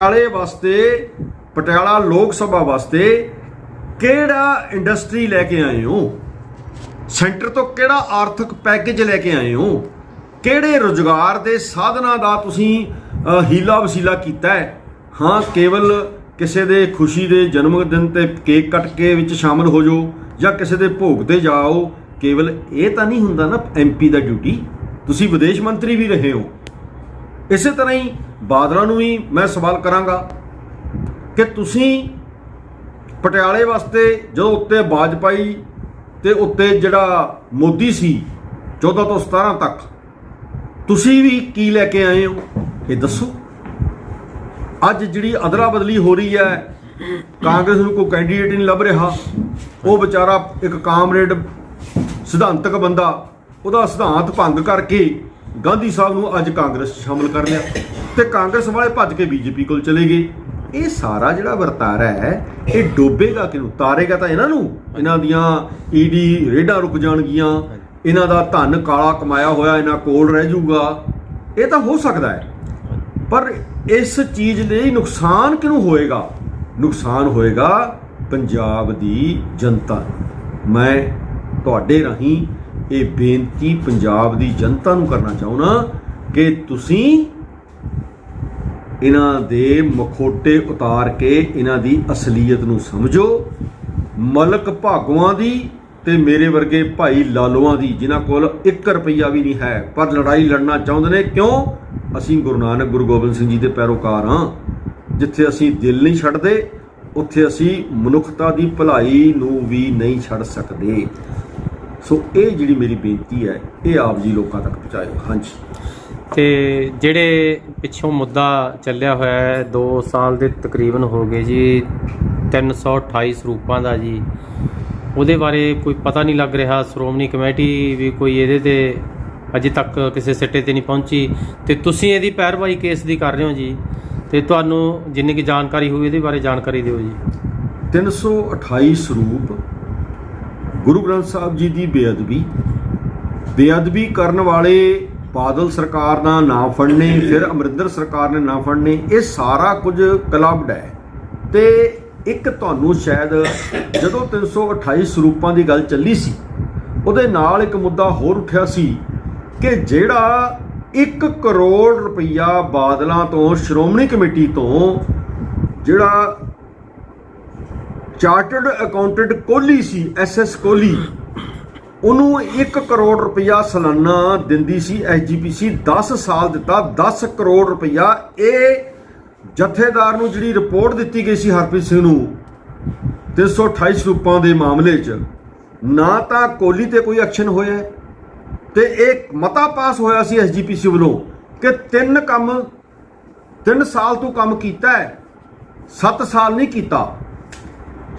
ਪਟਿਆਲੇ ਵਾਸਤੇ, ਪਟਿਆਲਾ ਲੋਕ ਸਭਾ ਵਾਸਤੇ ਕਿਹੜਾ ਇੰਡਸਟਰੀ ਲੈ ਕੇ ਆਏ ਹੋ? ਸੈਂਟਰ ਤੋਂ ਕਿਹੜਾ ਆਰਥਿਕ ਪੈਕੇਜ ਲੈ ਕੇ ਆਏ ਹੋ? ਕਿਹੜੇ ਰੋਜ਼ਗਾਰ ਦੇ ਸਾਧਨਾਂ ਦਾ ਤੁਸੀਂ ਹੀਲਾ ਵਸੀਲਾ ਕੀਤਾ ਹੈ? ਹਾਂ, ਕੇਵਲ ਕਿਸੇ ਦੇ ਖੁਸ਼ੀ ਦੇ ਜਨਮ ਦਿਨ ਤੇ ਕੇਕ ਕੱਟ ਕੇ ਵਿੱਚ ਸ਼ਾਮਲ ਹੋ ਜਾਓ ਜਾਂ ਕਿਸੇ ਦੇ ਭੋਗ ਤੇ ਜਾਓ, ਕੇਵਲ ਇਹ ਤਾਂ ਨਹੀਂ ਹੁੰਦਾ ਨਾ ਐਮਪੀ ਦਾ ਡਿਊਟੀ ਤੁਸੀਂ ਵਿਦੇਸ਼ ਮੰਤਰੀ ਵੀ ਰਹੇ ਹੋ। ਇਸੇ ਤਰ੍ਹਾਂ ਹੀ ਬਾਦਲਾਂ ਨੂੰ ਵੀ ਮੈਂ ਸਵਾਲ ਕਰਾਂਗਾ ਕਿ ਤੁਸੀਂ ਪਟਿਆਲੇ ਵਾਸਤੇ ਜਦੋਂ ਉੱਤੇ ਬਾਜਪਾਈ ਤੇ ਉੱਤੇ ਜਿਹੜਾ ਮੋਦੀ ਸੀ 14 ਤੋਂ 17 ਤੱਕ, ਤੁਸੀਂ ਵੀ ਕੀ ਲੈ ਕੇ ਆਏ ਹੋ? ਇਹ ਦੱਸੋ। ਅੱਜ ਜਿਹੜੀ ਅਦਲਾ ਬਦਲੀ ਹੋ ਰਹੀ ਹੈ, ਕਾਂਗਰਸ ਨੂੰ ਕੋਈ ਕੈਂਡੀਡੇਟ ਨਹੀਂ ਲੱਭ ਰਿਹਾ। ਉਹ ਵਿਚਾਰਾ ਇੱਕ ਕਾਮਰੇਡ ਸਿਧਾਂਤਕ ਬੰਦਾ, ਉਹਦਾ ਸਿਧਾਂਤ ਭੰਗ ਕਰਕੇ ਗਾਂਧੀ ਸਾਹਿਬ ਨੂੰ ਅੱਜ ਕਾਂਗਰਸ 'ਚ ਸ਼ਾਮਲ ਕਰ ਲਿਆ ਤੇ ਕਾਂਗਰਸ ਵਾਲੇ ਭੱਜ ਕੇ ਬੀਜੇਪੀ ਕੋਲ ਚਲੇ ਗਏ। ਇਹ ਸਾਰਾ ਜਿਹੜਾ ਵਰਤਾਰਾ ਹੈ, ਇਹ ਡੋਬੇਗਾ ਕਿਨੂੰ ਤਾਰੇਗਾ ਤਾਂ ਇਹਨਾਂ ਨੂੰ। ਇਹਨਾਂ ਦੀਆਂ ਈਡੀ ਰੇਡਾਂ ਰੁਕ ਜਾਣਗੀਆਂ। ਇਹਨਾਂ ਦਾ ਧਨ ਕਾਲਾ ਕਮਾਇਆ ਹੋਇਆ ਇਹਨਾਂ ਕੋਲ ਰਹਿ ਜਾਊਗਾ। ਇਹ ਤਾਂ ਹੋ ਸਕਦਾ ਹੈ। ਪਰ ਇਸ ਚੀਜ਼ ਲਈ ਨੁਕਸਾਨ ਕਿਹਨੂੰ ਹੋਏਗਾ? ਨੁਕਸਾਨ ਹੋਏਗਾ ਪੰਜਾਬ ਦੀ ਜਨਤਾ ਮੈਂ ਤੁਹਾਡੇ ਰਾਹੀਂ ਇਹ ਬੇਨਤੀ ਪੰਜਾਬ ਦੀ ਜਨਤਾ ਨੂੰ ਕਰਨਾ ਚਾਹੁੰਦਾ ਕਿ ਤੁਸੀਂ ਇਹਨਾਂ ਦੇ ਮਖੋਟੇ ਉਤਾਰ ਕੇ ਇਹਨਾਂ ਦੀ ਅਸਲੀਅਤ ਨੂੰ ਸਮਝੋ। ਮਲਕ ਭਾਗਵਾਂ ਦੀ ਤੇ ਮੇਰੇ ਵਰਗੇ ਭਾਈ ਲਾਲੋਆਂ ਦੀ, ਜਿਨ੍ਹਾਂ ਕੋਲ 1 ਰੁਪਈਆ ਵੀ ਨਹੀਂ ਹੈ, ਪਰ ਲੜਾਈ ਲੜਨਾ ਚਾਹੁੰਦੇ ਨੇ, ਕਿਉਂ? ਅਸੀਂ ਗੁਰੂ ਨਾਨਕ, ਗੁਰੂ ਗੋਬਿੰਦ ਸਿੰਘ ਜੀ ਦੇ ਪੈਰੋਕਾਰ ਹਾਂ। ਜਿੱਥੇ ਅਸੀਂ ਦਿਲ ਨਹੀਂ ਛੱਡਦੇ, ਉੱਥੇ ਅਸੀਂ ਮਨੁੱਖਤਾ ਦੀ ਭਲਾਈ ਨੂੰ ਵੀ ਨਹੀਂ ਛੱਡ ਸਕਦੇ। ਸੋ ਇਹ ਜਿਹੜੀ ਮੇਰੀ ਬੇਨਤੀ ਹੈ ਇਹ ਆਪ ਜੀ ਲੋਕਾਂ ਤੱਕ ਪਹੁੰਚਾਇਓ। ਹਾਂਜੀ। ਤੇ ਜਿਹੜੇ ਪਿੱਛੋਂ ਮੁੱਦਾ ਚੱਲਿਆ ਹੋਇਆ ਹੈ 2 ਸਾਲ ਦੇ ਤਕਰੀਬਨ ਹੋ ਗਏ ਜੀ 328 ਸਰੂਪਾਂ ਦਾ ਜੀ। ਉਹਦੇ ਬਾਰੇ ਕੋਈ ਪਤਾ ਨਹੀਂ ਲੱਗ ਰਿਹਾ। ਸ਼੍ਰੋਮਣੀ ਕਮੇਟੀ ਵੀ ਕੋਈ ਇਹਦੇ ਤੇ ਅਜੇ ਤੱਕ ਕਿਸੇ ਸਿੱਟੇ ਤੇ ਨਹੀਂ ਪਹੁੰਚੀ। ਤੇ ਤੁਸੀਂ ਇਹਦੀ ਪੈਰਵਾਈ ਕੇਸ ਦੀ ਕਰ ਰਹੇ ਹੋ ਜੀ। ਤੇ ਤੁਹਾਨੂੰ ਜਿੰਨੀ ਕੀ ਜਾਣਕਾਰੀ ਹੋਈ ਇਹਦੇ ਬਾਰੇ ਜਾਣਕਾਰੀ ਦਿਓ ਜੀ। 328 ਸਰੂਪ ਗੁਰੂ ਗ੍ਰੰਥ ਸਾਹਿਬ ਜੀ ਦੀ ਬੇਅਦਬੀ ਬੇਅਦਬੀ ਕਰਨ ਵਾਲੇ ਬਾਦਲ ਸਰਕਾਰ ਦਾ ਨਾਮ ਫੜਨੇ, ਫਿਰ ਅਮਰਿੰਦਰ ਸਰਕਾਰ ਨੇ ਨਾਮ ਫੜਨੇ, ਇਹ ਸਾਰਾ ਕੁਝ ਕਲੱਬਡ ਹੈ। ਤੇ ਇੱਕ ਤੁਹਾਨੂੰ ਸ਼ਾਇਦ ਜਦੋਂ 328 ਸਰੂਪਾਂ ਦੀ ਗੱਲ ਚੱਲੀ ਸੀ, ਉਹਦੇ ਨਾਲ ਇੱਕ ਮੁੱਦਾ ਹੋਰ ਉੱਠਿਆ ਸੀ ਕਿ ਜਿਹੜਾ 1 ਕਰੋੜ ਰੁਪਈਆ ਬਾਦਲਾਂ ਤੋਂ, ਸ਼੍ਰੋਮਣੀ ਕਮੇਟੀ ਤੋਂ ਜਿਹੜਾ chartered accountant Kohli C S S Kohli. ਉਹਨੂੰ 1 ਕਰੋੜ ਰੁਪਇਆ ਸਾਲਾਨਾ ਦਿੰਦੀ ਸੀ ਐਸਜੀਪੀਸੀ 10 ਸਾਲ ਦਿੱਤਾ 10 ਕਰੋੜ ਰੁਪਇਆ ਇਹ ਜਥੇਦਾਰ ਨੂੰ ਜਿਹੜੀ ਰਿਪੋਰਟ ਦਿੱਤੀ ਗਈ ਸੀ ਹਰਪ੍ਰੀਤ ਸਿੰਘ ਨੂੰ 328 ਰੂਪਾਂ ਦੇ ਮਾਮਲੇ 'ਚ ਨਾ ਤਾਂ ਕੋਹਲੀ ਤੇ ਕੋਈ ਐਕਸ਼ਨ ਹੋਇਆ ਹੈ, ਤੇ ਇੱਕ ਮਤਾ ਪਾਸ ਹੋਇਆ ਸੀ ਐਸਜੀਪੀਸੀ ਵੱਲੋਂ ਕਿ ਤਿੰਨ ਕੰਮ ਤਿੰਨ ਸਾਲ ਤੋਂ ਕੰਮ ਕੀਤਾ ਹੈ 7 ਸਾਲ ਨਹੀਂ ਕੀਤਾ।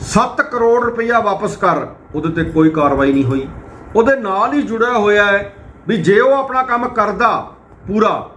7 ਕਰੋੜ ਰੁਪਇਆ ਵਾਪਸ ਕਰ। ਉਹਦੇ ਤੇ ਕੋਈ ਕਾਰਵਾਈ ਨਹੀਂ ਹੋਈ। ਉਹਦੇ ਨਾਲ ਹੀ ਜੁੜਿਆ ਹੋਇਆ ਹੈ ਵੀ ਜੇ ਉਹ ਆਪਣਾ ਕੰਮ ਕਰਦਾ ਪੂਰਾ,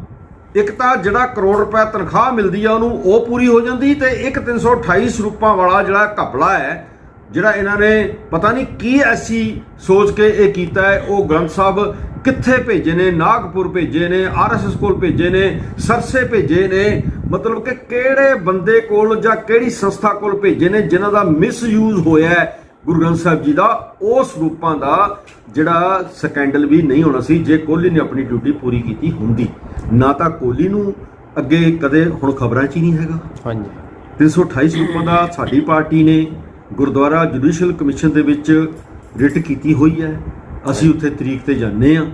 ਇੱਕ ਤਾਂ ਜਿਹੜਾ ਕਰੋੜ ਰੁਪਏ ਤਨਖਾਹ ਮਿਲਦੀ ਆ ਉਹਨੂੰ, ਉਹ ਪੂਰੀ ਹੋ ਜਾਂਦੀ ਤੇ ਇੱਕ 328 ਸਰੂਪਾਂ ਵਾਲਾ ਜਿਹੜਾ ਘਪਲਾ ਹੈ, ਜਿਹੜਾ ਇਹਨਾਂ ਨੇ ਪਤਾ ਨਹੀਂ ਕੀ ਐਸੀ ਸੋਚ ਕੇ ਇਹ ਕੀਤਾ ਹੈ, ਉਹ ਗ੍ਰੰਥ ਸਾਹਿਬ ਕਿੱਥੇ ਭੇਜੇ ਨੇ, ਨਾਗਪੁਰ ਭੇਜੇ ਨੇ ਆਰਐਸਐਸ ਕੋਲ ਭੇਜੇ ਨੇ, ਸਰਸੇ ਭੇਜੇ ਨੇ ਮਤਲਬ ਕਿ ਕਿਹੜੇ ਬੰਦੇ ਕੋਲ ਜਾਂ ਕਿਹੜੀ ਸੰਸਥਾ ਕੋਲ ਭੇਜੇ ਨੇ ਜਿਨ੍ਹਾਂ ਦਾ ਮਿਸਯੂਜ਼ ਹੋਇਆ ਹੈ ਗੁਰੂ ਗ੍ਰੰਥ ਸਾਹਿਬ ਜੀ ਦਾ ਉਸ ਰੂਪਾਂ ਦਾ ਜਿਹੜਾ ਸਕੈਂਡਲ ਵੀ ਨਹੀਂ ਹੋਣਾ ਸੀ ਜੇ ਕੋਹਲੀ ਨੇ ਆਪਣੀ ਡਿਊਟੀ ਪੂਰੀ ਕੀਤੀ ਹੁੰਦੀ। ਨਾ ਤਾਂ ਕੋਹਲੀ ਨੂੰ ਅੱਗੇ ਕਦੇ ਹੁਣ ਖਬਰਾਂ 'ਚ ਹੀ ਨਹੀਂ ਹੈਗਾ। ਹਾਂਜੀ। 328 ਰੁਪਏ ਦਾ ਸਾਡੀ ਪਾਰਟੀ ਨੇ ਗੁਰਦੁਆਰਾ ਜੁਡੀਸ਼ੀਅਲ ਕਮਿਸ਼ਨ ਦੇ ਵਿੱਚ ਰਿਟ ਕੀਤੀ ਹੋਈ ਹੈ। ਅਸੀਂ ਉੱਥੇ ਤਰੀਕ ਤੇ ਜਾਂਦੇ ਆ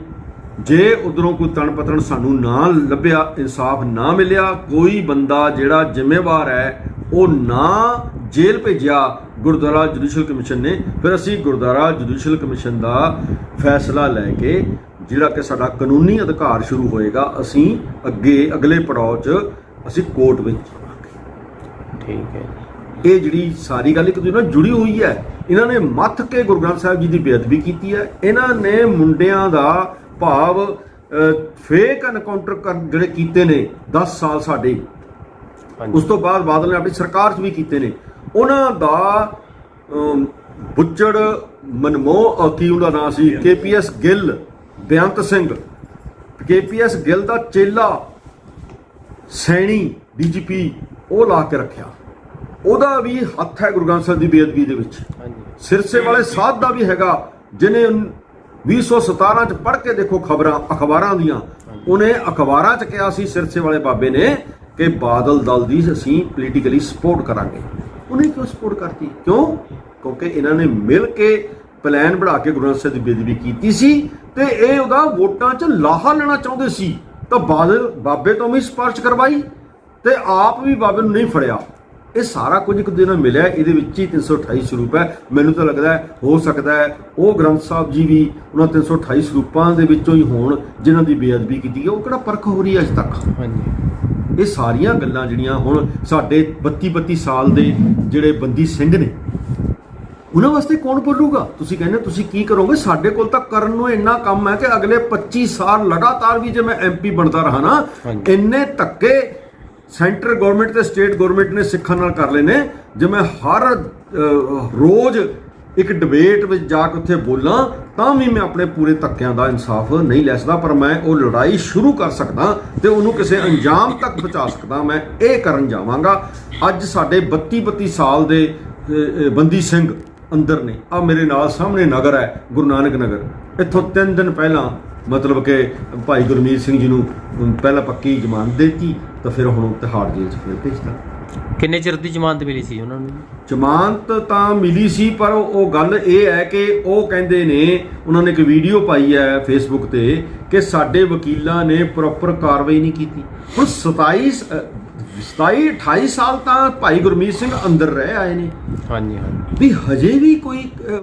ਜੇ ਉਧਰੋਂ ਕੋਈ ਤਣ ਪਤਣ ਸਾਨੂੰ ਨਾ ਲੱਭਿਆ ਇਨਸਾਫ ਨਾ ਮਿਲਿਆ ਕੋਈ ਬੰਦਾ ਜਿਹੜਾ ਜ਼ਿੰਮੇਵਾਰ ਹੈ ਉਹ ਨਾ ਜੇਲ੍ਹ ਭੇਜਿਆ ਗੁਰਦੁਆਰਾ ਜੁਡੀਸ਼ੀਅਲ ਕਮਿਸ਼ਨ ਨੇ ਫਿਰ ਅਸੀਂ ਗੁਰਦੁਆਰਾ ਜੁਡੀਸ਼ੀਅਲ ਕਮਿਸ਼ਨ ਦਾ ਫੈਸਲਾ ਲੈ ਕੇ ਜਿਹੜਾ ਕਿ ਸਾਡਾ ਕਾਨੂੰਨੀ ਅਧਿਕਾਰ ਸ਼ੁਰੂ ਹੋਏਗਾ ਅਸੀਂ ਅੱਗੇ ਅਗਲੇ ਪੜਾਅ 'ਚ ਅਸੀਂ ਕੋਰਟ ਵਿੱਚ ਜਾਵਾਂਗੇ। ਠੀਕ ਹੈ ਇਹ ਜਿਹੜੀ ਸਾਰੀ ਗੱਲ ਇੱਕ ਦੂਜੇ ਨਾਲ ਜੁੜੀ ਹੋਈ ਹੈ ਇਹਨਾਂ ਨੇ ਮੱਥ ਕੇ ਗੁਰੂ ਗ੍ਰੰਥ ਸਾਹਿਬ ਜੀ ਦੀ ਬੇਅਦਬੀ ਕੀਤੀ ਹੈ ਇਹਨਾਂ ਨੇ ਮੁੰਡਿਆਂ ਦਾ ਭਾਵ ਫੇਕ ਐਨਕਾਊਂਟਰ ਜਿਹੜੇ ਕੀਤੇ ਨੇ 10 ਸਾਲ ਸਾਡੇ। ਉਸ ਤੋਂ ਬਾਅਦ ਬਾਦਲ ਨੇ ਆਪਣੀ ਸਰਕਾਰ 'ਚ ਵੀ ਕੀਤੇ ਨੇ। ਉਹਨਾਂ ਦਾ ਬੁੱਚੜ ਮਨਮੋਹ ਅਹ, ਕੀ ਉਹਦਾ ਨਾਂ ਸੀ ਕੇਪੀਐਸ ਗਿੱਲ ਬੇਅੰਤ ਸਿੰਘ। ਕੇਪੀਐਸ ਗਿੱਲ ਦਾ ਚੇਲਾ ਸੈਣੀ ਡੀਜੀਪੀ ਉਹ ਲਾ ਕੇ ਰੱਖਿਆ। ਉਹਦਾ ਵੀ ਹੱਥ ਹੈ ਗੁਰੂ ਗ੍ਰੰਥ ਸਾਹਿਬ ਦੀ ਬੇਅਦਬੀ ਦੇ ਵਿੱਚ। ਹਾਂਜੀ। ਸਿਰਸੇ ਵਾਲੇ ਸਾਧ ਦਾ ਵੀ ਹੈਗਾ ਜਿਨੇ 2017 ਚ ਪੜ੍ਹ ਕੇ ਦੇਖੋ ਖਬਰਾਂ ਅਖਬਾਰਾਂ ਦੀਆਂ। ਉਹਨੇ ਅਖਬਾਰਾਂ ਚ ਕਿਹਾ ਸੀ ਸਿਰਸੇ ਵਾਲੇ ਬਾਬੇ ਨੇ ਕਿ ਬਾਦਲ ਦਲ ਦੀ ਅਸੀਂ ਪੋਲੀਟੀਕਲੀ ਸਪੋਰਟ ਕਰਾਂਗੇ। ਉਹਨੇ ਕਿਉਂ ਸਪੋਰਟ ਕਰਤੀ? ਕਿਉਂ? ਕਿਉਂਕਿ ਇਹਨਾਂ ਨੇ ਮਿਲ ਕੇ ਪਲਾਨ ਬਣਾ ਕੇ ਗੁਰੂ ਸਾਹਿਬ ਦੀ ਬੇਦਬੀ ਕੀਤੀ ਸੀ ਤੇ ਇਹ ਉਹਦਾ ਵੋਟਾਂ 'ਚ ਲਾਹਾ ਲੈਣਾ ਚਾਹੁੰਦੇ ਸੀ। ਤਾਂ ਬਾਦਲ ਬਾਬੇ ਤੋਂ ਵੀ ਸਪਾਰਸ਼ ਕਰਵਾਈ ਤੇ ਆਪ ਵੀ ਬਾਬੇ ਨੂੰ ਨਹੀਂ ਫੜਿਆ। ਇਹ ਸਾਰਾ ਕੁਝ ਇੱਕ ਦਿਨ ਮਿਲਿਆ ਇਹਦੇ ਵਿੱਚ ਹੀ 328 ਸਰੂਪ ਹੈ। ਮੈਨੂੰ ਤਾਂ ਲੱਗਦਾ ਹੈ ਹੋ ਸਕਦਾ ਹੈ ਉਹ ਗ੍ਰੰਥ ਸਾਹਿਬ ਜੀ ਵੀ ਉਹਨਾਂ 328 ਸਰੂਪਾਂ ਦੇ ਵਿੱਚੋਂ ਹੀ ਹੋਣ ਜਿਨ੍ਹਾਂ ਦੀ ਬੇਅਦਬੀ ਕੀਤੀ ਗਈ। ਉਹ ਕਿਹੜਾ ਪਰਖ ਹੋ ਰਹੀ ਹੈ ਅਜੇ ਤੱਕ? ਹਾਂਜੀ। ਇਹ ਸਾਰੀਆਂ ਗੱਲਾਂ ਜਿਹੜੀਆਂ ਹੁਣ ਸਾਡੇ 32 32 ਸਾਲ ਦੇ ਜਿਹੜੇ ਬੰਦੀ ਸਿੰਘ ਨੇ ਉਹਨਾਂ ਵਾਸਤੇ ਕੌਣ ਬੋਲੂਗਾ? ਤੁਸੀਂ ਕਹਿੰਦੇ ਹੋ, ਤੁਸੀਂ ਕੀ ਕਰੋਗੇ? ਸਾਡੇ ਕੋਲ ਤਾਂ ਕਰਨ ਨੂੰ ਇੰਨਾ ਕੰਮ ਹੈ ਕਿ ਅਗਲੇ 25 ਸਾਲ ਲਗਾਤਾਰ ਵੀ ਜੇ ਮੈਂ ਐਮਪੀ ਬਣਦਾ ਰਹਾ ਨਾ। ਇੰਨੇ ਧੱਕੇ ਸੈਂਟਰ ਗਵਰਨਮੈਂਟ ਤੇ ਸਟੇਟ ਗਵਰਨਮੈਂਟ ਨੇ ਸਿੱਖਾਂ ਨਾਲ ਕਰ ਲਏ ਨੇ। ਜੇ ਮੈਂ ਹਰ ਰੋਜ਼ ਇੱਕ ਡਿਬੇਟ ਵਿੱਚ ਜਾ ਕੇ ਉੱਥੇ ਬੋਲਾਂ, ਤਾਂ ਵੀ ਮੈਂ ਆਪਣੇ ਪੂਰੇ ਧੱਕਿਆਂ ਦਾ ਇਨਸਾਫ ਨਹੀਂ ਲੈ ਸਕਦਾ, ਪਰ ਮੈਂ ਉਹ ਲੜਾਈ ਸ਼ੁਰੂ ਕਰ ਸਕਦਾ ਤੇ ਉਹਨੂੰ ਕਿਸੇ ਅੰਜਾਮ ਤੱਕ ਪਹੁੰਚਾ ਸਕਦਾ। ਮੈਂ ਇਹ ਕਰਨ ਜਾਵਾਂਗਾ। ਅੱਜ ਸਾਡੇ 32 32 ਸਾਲ ਦੇ ਬੰਦੀ ਸਿੰਘ ਅੰਦਰ ਨੇ। ਆ ਮੇਰੇ ਨਾਲ ਸਾਹਮਣੇ ਨਗਰ ਹੈ, ਗੁਰੂ ਨਾਨਕ ਨਗਰ। ਇੱਥੋਂ 3 ਦਿਨ ਪਹਿਲਾਂ ਮਤਲਬ ਕਿ ਭਾਈ ਗੁਰਮੀਤ ਸਿੰਘ ਜੀ ਨੂੰ ਪਹਿਲਾਂ ਪੱਕੀ ਜ਼ਮਾਨਤ ਦਿੱਤੀ ਤਾਂ ਫਿਰ ਹੁਣ ਤਿਹਾੜ ਜੇਲ੍ਹ 'ਚ ਫਿਰ ਭੇਜਤਾ। ਕਿੰਨੇ ਚਿਰ ਦੀ ਜ਼ਮਾਨਤ ਮਿਲੀ ਸੀ ਉਹਨਾਂ ਨੂੰ? ਜ਼ਮਾਨਤ ਤਾਂ ਮਿਲੀ ਸੀ ਪਰ ਉਹ ਗੱਲ ਇਹ ਹੈ ਕਿ ਉਹ ਕਹਿੰਦੇ ਨੇ ਉਹਨਾਂ ਨੇ ਇੱਕ ਵੀਡੀਓ ਪਾਈ ਹੈ ਫੇਸਬੁੱਕ ਤੇ ਕਿ ਸਾਡੇ ਵਕੀਲਾਂ ਨੇ ਪ੍ਰੋਪਰ ਕਾਰਵਾਈ ਨਹੀਂ ਕੀਤੀ। ਹੁਣ 27 ਅ, 27 28 ਸਾਲ ਤਾਂ ਭਾਈ ਗੁਰਮੀਤ ਸਿੰਘ ਅੰਦਰ ਰਹਿ ਆਏ ਨੇ। ਹਾਂਜੀ ਹਾਂਜੀ। ਵੀ ਹਜੇ ਵੀ ਕੋਈ